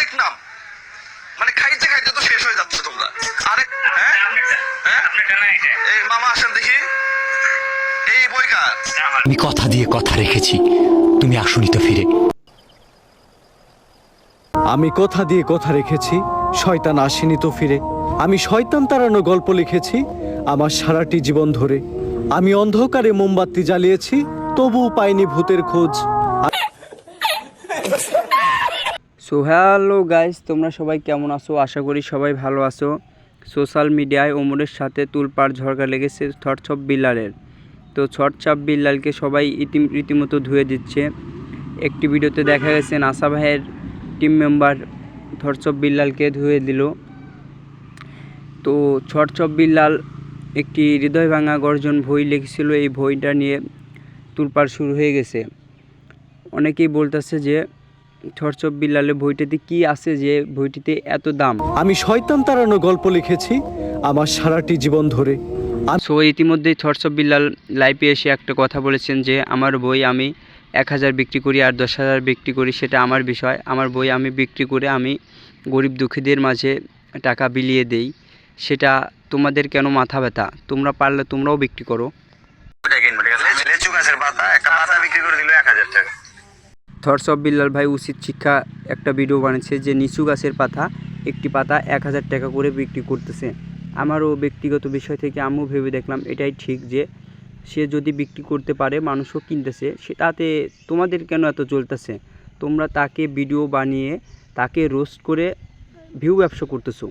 আরেক নাম। মানে খাইতে খাইতে তো শেষ হয়ে যাচ্ছে তোমরা। আরেক হ্যাঁ? হ্যাঁ? এই মামা আসেন দেখি। এই বই কার? আমি কথা দিয়ে কথা রেখেছি। তুমি আসুনি তো ফিরে। আমি কথা দিয়ে কথা রেখেছি শয়তান আসেনি তো ফিরে। আমি শয়তান তাড়ানো গল্প লিখেছি আমার সারাটি জীবন ধরে। আমি অন্ধকারে মোমবাতি জ্বালিয়েছি তবুও পাইনি ভূতের খোঁজ। সো হ্যালো গাইস তোমরা সবাই কেমন আছো? আশা করি সবাই ভালো আছো। সোশ্যাল মিডিয়ায় ওমরের সাথে তুলপাড় ঝড়কা লেগেছে ছটছপ বিল্লালের। তো ছটছপ বিল্লালকে সবাই ইতি রীতিমতো ধুয়ে দিচ্ছে। একটি ভিডিওতে দেখা গেছে নাসা ভাইয়ের টিম মেম্বার থরছপ বিল্লালকে ধুয়ে দিল। তো ছটছপ বিল্লাল একটি হৃদয় ভাঙা গর্জন বই লিখেছিল এই বইটা নিয়ে তুলপাড় শুরু হয়ে গেছে। অনেকেই বলতেছে যে ছরচপ বিল্লালে বইটাতে কি আছে যে বইটিতে এত দাম? আমি শয়তান তাড়ানো গল্প লিখেছি আমার সারাটি জীবন ধরে। সো ইতিমধ্যেই থরচপ বিল্লাল লাইভে এসে একটা কথা বলেছেন যে আমার বই আমি এক হাজার বিক্রি করি আর দশ হাজার বিক্রি করি সেটা আমার বিষয়। আমার বই আমি বিক্রি করে আমি গরিব দুঃখীদের মাঝে টাকা বিলিয়ে দেই। সেটা তোমাদের কেন মাথা ব্যথা? তোমরা পারলে তোমরাও বিক্রি করো। একটা পাতা বিক্রি করে দিল এক হাজার টাকা। থটস অফ বিল্লাল ভাই উচিত শিক্ষা একটা ভিডিও বানিয়েছে যে নিচু গাছের পাতা, একটি পাতা এক হাজার টাকা করে বিক্রি করতেছে। আমারও ব্যক্তিগত বিষয় থেকে আমিও ভেবে দেখলাম এটাই ঠিক যে সে যদি বিক্রি করতে পারে, মানুষও কিনতেছে, সে তাতে তোমাদের কেন এত চলতেছে তোমরা তাকে ভিডিও বানিয়ে, তাকে রোস্ট করে ভিউ ব্যবসা করতেছো।